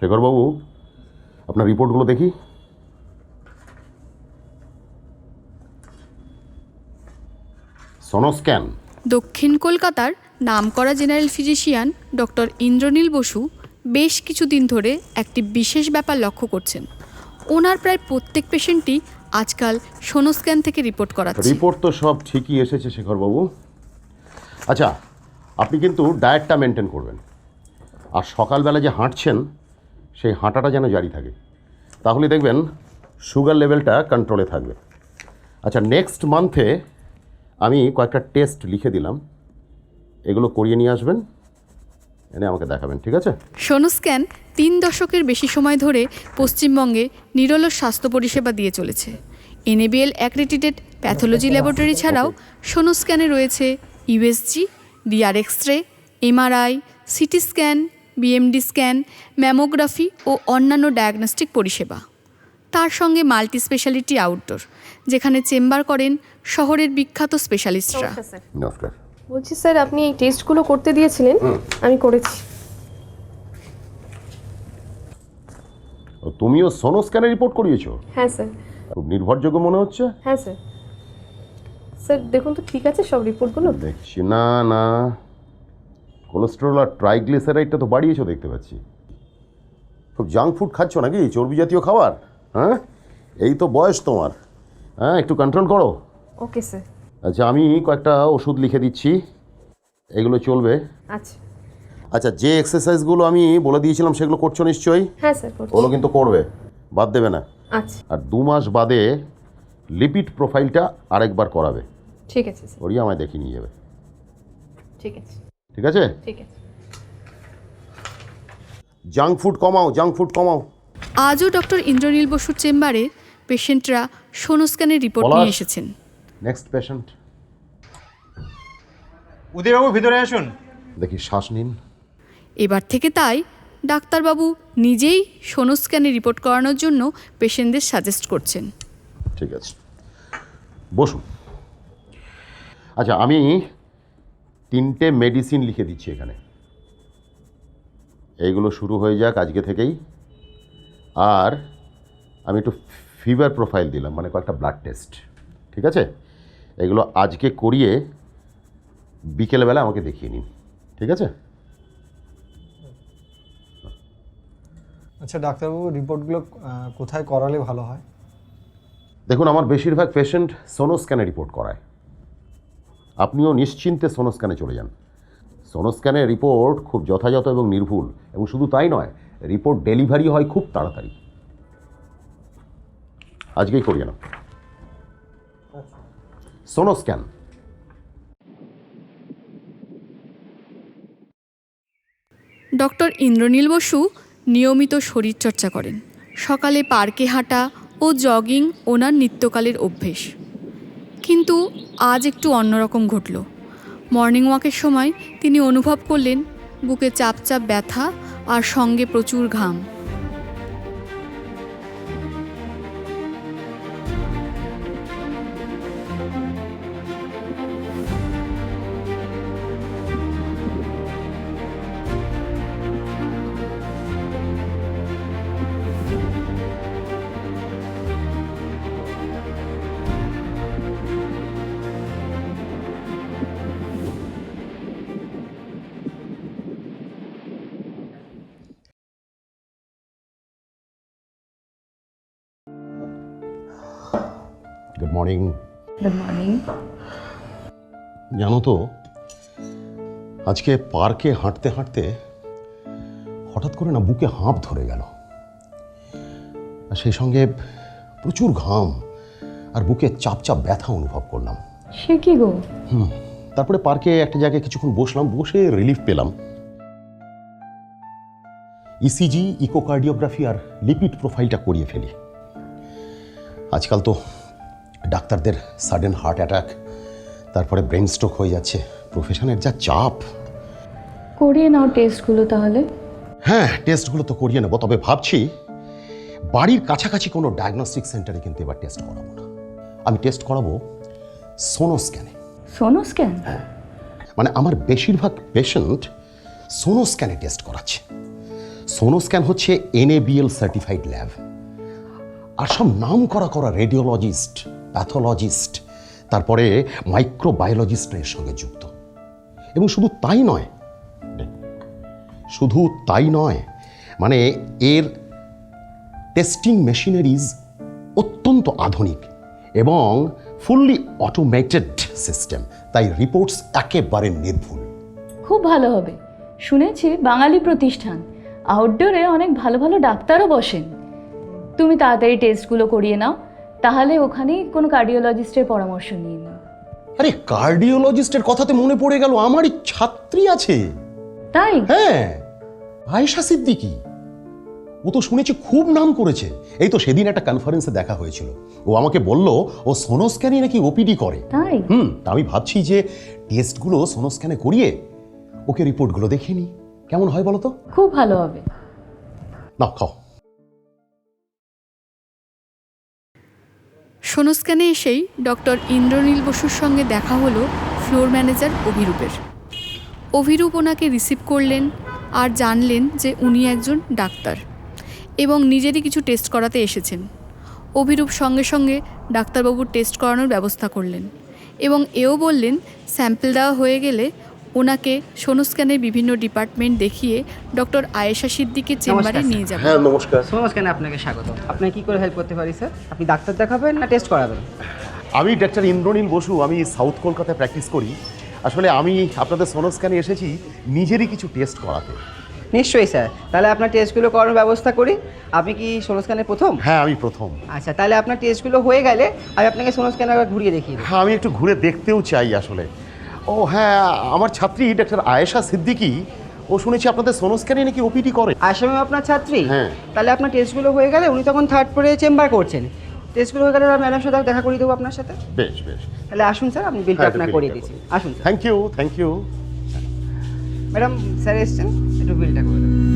শেখরবাবু আপনার রিপোর্টগুলো দেখি। সোনোস্ক্যান। দক্ষিণ কলকাতার নামকরা general physician doctor Indranil Basu বেশ কিছুদিন ধরে একটি বিশেষ ব্যাপার লক্ষ্য করছেন। ওনার প্রায় প্রত্যেক পেশেন্টই আজকাল সোনোস্ক্যান থেকে রিপোর্ট করাচ্ছে। রিপোর্ট তো সব ঠিকই এসেছে শেখরবাবু। আচ্ছা আপনি কিন্তু ডায়েটটা মেনটেন করবেন। আর সকালবেলা যে হাঁটছেন সেই হাঁটাটা যেন জারি থাকে। তাহলে দেখবেন সুগার লেভেলটা কন্ট্রোলে থাকবে। আচ্ছা নেক্সট মান্থে আমি কয়েকটা টেস্ট লিখে দিলাম। এগুলো করিয়ে নিয়ে আসবেন। এনে আমাকে দেখাবেন ঠিক আছে? সোনোস্ক্যান তিন দশকের বেশি সময় ধরে পশ্চিমবঙ্গে নিরলস স্বাস্থ্য পরিষেবা দিয়ে চলেছে। এনএবিএল অ্যাক্রেডিটেড প্যাথোলজি ল্যাবরেটরি ছাড়াও সোনোস্ক্যানে রয়েছে USG DR X ray MRI CT scan BMD scan mammography ও অন্যান্য ডায়াগনস্টিক পরিষেবা। তার সঙ্গে মাল্টি স্পেশালিটি আউটডোর যেখানে চেম্বার করেন শহরের বিখ্যাত স্পেশালিস্টরা নমস্কার। বলছি স্যার আপনি এই টেস্টগুলো করতে দিয়েছিলেন। আমি করেছি। তুমিও সোনোস্ক্যানে রিপোর্ট করিয়েছো? হ্যাঁ স্যার খুব নির্ভরযোগ্য মনে হচ্ছে? হ্যাঁ স্যার স্যার দেখুন তো ঠিক আছে সব রিপোর্টগুলো দেখছি। না না। কোলেস্টেরল আর ট্রাইগ্লিসারাইডটা তো বাড়িয়েছো দেখতে পাচ্ছি। খুব জাঙ্ক ফুড খাচ্ছ নাকি? চর্বি জাতীয় খাবার? হ্যাঁ? এই তো বয়স তোমার। হ্যাঁ একটু কন্ট্রোল করো। ওকে স্যার আচ্ছা আমি কয়েকটা ওষুধ লিখে দিচ্ছি। এগুলো চলবে। আচ্ছা। আচ্ছা যে এক্সারসাইজগুলো আমি বলে দিয়েছিলাম সেগুলো করছ নিশ্চয়ই? হ্যাঁ স্যার করছি। ওগুলো কিন্তু করবে। বাদ দেবে না। আচ্ছা। আর দু মাস বাদে লিপিড প্রোফাইলটা আরেকবার করাবে। ঠিক আছে স্যার করিয়ে আমায় দেখিয়ে নিয়ে যাবে। ঠিক আছে। ঠিক আছে? ঠিক আছে। জাঙ্ক ফুড কমাও জাঙ্ক ফুড কমাও। আজও ডক্টর ইন্দ্রনীল বসুর চেম্বারে পেশেন্টরা সোনোস্ক্যানের রিপোর্ট নিয়ে এসেছেন। নেক্সট পেশেন্ট উদয়বাবু ভিতরে আসুন। দেখি শ্বাস নিন। এবার থেকে তাই ডাক্তারবাবু নিজেই সোনোস্ক্যানে রিপোর্ট করানোর জন্য পেশেন্টদের সাজেস্ট করছেন। ঠিক আছে। বসুন। আচ্ছা আমি তিনটে মেডিসিন লিখে দিচ্ছি এখানে। এইগুলো শুরু হয়ে যাক আজকে থেকেই। আর আমি একটু ফিভার প্রোফাইল দিলাম মানে কয়েকটা ব্লাড টেস্ট ঠিক আছে? এগুলো আজকে করিয়ে বিকেলবেলা আমাকে দেখিয়ে নিন ঠিক আছে? আচ্ছা ডাক্তারবাবু রিপোর্টগুলো কোথায় করালে ভালো হয়? দেখুন আমার বেশিরভাগ পেশেন্ট সোনোস্ক্যানে রিপোর্ট করায়। আপনিও নিশ্চিন্তে সোনোস্ক্যানে চলে যান। সোনোস্ক্যানের রিপোর্ট খুব যথাযথ এবং নির্ভুল এবং শুধু তাই নয় রিপোর্ট ডেলিভারি হয় খুব তাড়াতাড়ি। আজকেই করিয়ে নাও। সোনোস্ক্যান ডক্টর ইন্দ্রনীল বসু নিয়মিত শরীরচর্চা করেন। সকালে পার্কে হাঁটা ও জগিং ওনার নিত্যকালের অভ্যেস। কিন্তু আজ একটু অন্যরকম ঘটল। মর্নিং ওয়াকের সময় তিনি অনুভব করলেন, বুকে চাপ চাপ ব্যথা আর সঙ্গে প্রচুর ঘাম। গুড মর্নিং গুড মর্নিং জানো তো আজকে পার্কে হাঁটতে হাঁটতে হঠাৎ করে না বুকে হাঁপ ধরে গেল। আর সেই সঙ্গে প্রচুর ঘাম আর বুকে চাপ চাপ ব্যথা অনুভব করলাম। সে কি গো? তারপরে পার্কে একটা জায়গায় কিছুক্ষণ বসলাম বসে রিলিফ পেলাম। ইসিজি ইকোকার্ডিওগ্রাফি আর লিপিড প্রোফাইলটা করিয়ে ফেলি। আজকাল তো ডাক্তারদের সাডেন হার্ট অ্যাটাক তারপরে ব্রেন স্ট্রোক হয়ে যাচ্ছে। প্রফেশনের যা চাপ। করিয়ে নাও টেস্টগুলো তাহলে। হ্যাঁ টেস্টগুলো তো করিয়ে নেব তবে ভাবছি বাড়ির কাছাকাছি কোনো ডায়াগনস্টিক সেন্টারে কিন্তু এবার টেস্ট করাবো না। আমি টেস্ট করাবো সোনোস্ক্যানে সোনো স্ক্যান হ্যাঁ। মানে আমার বেশিরভাগ পেশেন্ট সোনোস্ক্যানে টেস্ট করাচ্ছে। সোনোস্ক্যান হচ্ছে এনএবিএল সার্টিফাইড ল্যাব আর সব নাম করা করা রেডিওলজিস্ট প্যাথোলজিস্ট, তারপরে মাইক্রোবায়োলজিস্টরা এর সঙ্গে যুক্ত। এবং শুধু তাই নয়, শুধু তাই নয় মানে এর টেস্টিং মেশিনারিজ অত্যন্ত আধুনিক এবং ফুললি অটোমেটেড সিস্টেম তাই রিপোর্টস একেবারে নির্ভুল। খুব ভালো হবে। শুনেছি বাঙালি প্রতিষ্ঠান আউটডোরে অনেক ভালো ভালো ডাক্তারও বসেন। তুমি তাড়াতাড়ি টেস্টগুলো করিয়ে নাও। তাহলে ওখানেই কোনো কার্ডিওলজিস্টের পরামর্শ নিয়ে নাও আরে কার্ডিওলজিস্টের কথাতে মনে পড়ে গেল আমারই ছাত্রী আছে। তাই? হ্যাঁ আয়েশা সিদ্দিকি। ও তো শুনেছি খুব নাম করেছে। এই তো সেদিন একটা কনফারেন্সে দেখা হয়েছিল। ও আমাকে বলল ও সোনোস্ক্যানে নাকি ওপিডি করে? তাই? হুম তা আমি ভাবছি যে টেস্টগুলো সোনোস্ক্যানে করিয়ে ওকে রিপোর্টগুলো দেখিয়ে নিই কেমন হয় বলো তো? খুব ভালো হবে। নাও খাও। সোনোস্ক্যানে এসেই ডক্টর ইন্দ্রনীল বসুর সঙ্গে দেখা হলো ফ্লোর ম্যানেজার অভিরূপের। অভিরূপ ওনাকে রিসিভ করলেন আর জানলেন যে উনি একজন ডাক্তার এবং নিজেরই কিছু টেস্ট করাতে এসেছেন। অভিরূপ সঙ্গে সঙ্গে ডাক্তারবাবুর টেস্ট করানোর ব্যবস্থা করলেন এবং এও বললেন স্যাম্পল দেওয়া হয়ে গেলে ওনাকে সোনোস্ক্যানের বিভিন্ন ডিপার্টমেন্ট দেখিয়ে ডক্টর আয়েশা সিদ্দিকের চেম্বারে নিয়ে যাবেন হ্যাঁ নমস্কার। নমস্কার আপনাকে স্বাগত। আপনাকে কি করে হেল্প করতে পারি স্যার আপনি ডাক্তার দেখাবেন না টেস্ট করাবেন? আমি ডাক্তার ইন্দ্রনীল বসু আমি সাউথ কলকাতায় প্র্যাকটিস করি। আসলে আমি আপনাদের সোনোস্ক্যানে এসেছি নিজেরই কিছু টেস্ট করাতে। নিশ্চয়ই স্যার তাহলে আপনার টেস্টগুলো করানোর ব্যবস্থা করি। আপনি কি সোনোস্ক্যানের প্রথম? হ্যাঁ আমি প্রথম। আচ্ছা তাহলে আপনার টেস্টগুলো হয়ে গেলে আমি আপনাকে সোনোস্ক্যানার একবার ঘুরিয়ে দেখি হ্যাঁ আমি একটু ঘুরে দেখতেও চাই আসলে। ও হ্যাঁ আমার ছাত্রী ডাক্তার আয়েশা সিদ্দিকি ও শুনেছি আপনাদের সোনোস্ক্যানে নাকি ওপিডি করে আয়েশা আসামে আপনার ছাত্রী? হ্যাঁ। তাহলে আপনার টেস্টগুলো হয়ে গেলে উনি তখন থার্ড ফ্লোরে চেম্বার করছেন। টেস্টগুলো হয়ে গেলে ম্যাডাম সাথে দেখা করিয়ে দেবো আপনার সাথে? বেশ বেশ। তাহলে আসুন স্যার আমি বিলটা আপনার করিয়ে দিচ্ছি। আসুন thank you thank you madam sir এসছেন? একটু বিলটা করে দেবেন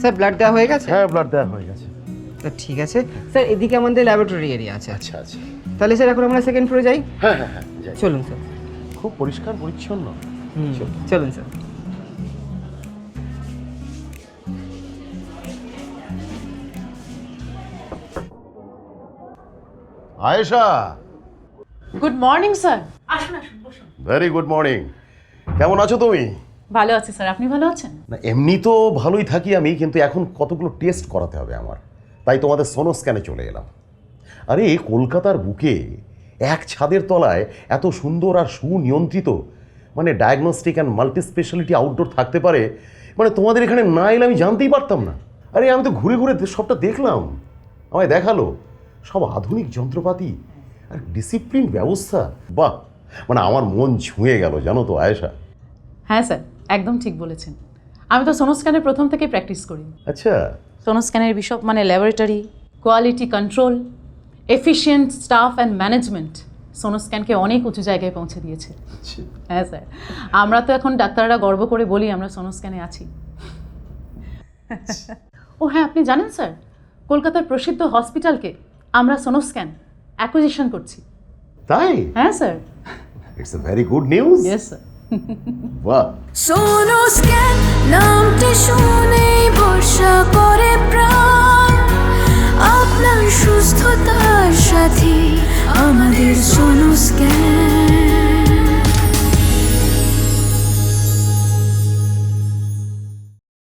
স্যার ব্লাড দেওয়া হয়ে গেছে? হ্যাঁ ব্লাড দেওয়া হয়ে গেছে। তো ঠিক আছে। স্যার এদিকে আমাদের ল্যাবরেটরি এরিয়া আছে। আচ্ছা আচ্ছা। তাহলে স্যার এখন আমরা সেকেন্ড ফ্লোরে যাই? হ্যাঁ হ্যাঁ হ্যাঁ যাই। চলুন স্যার। খুব পরিষ্কার পরিচ্ছন্ন। চলুন। চলুন sir. Ayesha. Good morning sir very good morning কেমন আছো তুমি? ভালো আছি স্যার। আপনি ভালো আছেন? না এমনি তো ভালোই থাকি আমি কিন্তু এখন কতগুলো টেস্ট করাতে হবে আমার। তাই তোমাদের সোনো স্ক্যানে চলে এলাম। আরে কলকাতার বুকে এক ছাদের তলায় এত সুন্দর আর সুনিয়ন্ত্রিত মানে diagnostic and multi speciality outdoor থাকতে পারে মানে তোমাদের এখানে না এলে আমি জানতেই পারতাম না। আরে আমি তো ঘুরে ঘুরে সবটা দেখলাম। আমায় দেখাল। সব আধুনিক যন্ত্রপাতি আর ডিসিপ্লিন ব্যবস্থা। বাহ! মানে আমার মন ছুঁয়ে গেল জানো তো আয়েশা। হ্যাঁ স্যার। একদম ঠিক বলেছেন। আমি তো সোনোস্ক্যানের প্রথম থেকে প্র্যাকটিস করি। আচ্ছা। সোনোস্ক্যানের বিষয় মানে laboratory quality control efficient staff and management সোনোস্ক্যানকে অনেক উঁচু জায়গায় পৌঁছে দিয়েছে। হ্যাঁ স্যার। আমরা তো এখন ডাক্তাররা গর্ব করে বলি আমরা সোনোস্ক্যানে আছি। ও হ্যাঁ আপনি জানেন স্যার কলকাতার প্রসিদ্ধ হসপিটালকে আমরা সোনোস্ক্যান অ্যাকুইজিশন করছি। তাই? হ্যাঁ sir. It's a very good news yes sir বাহ। সোনো নামটি শুনে ভরসা করে প্রাণ। আপনার সুস্থতার সাথে আমাদের সোনো স্ক্যান।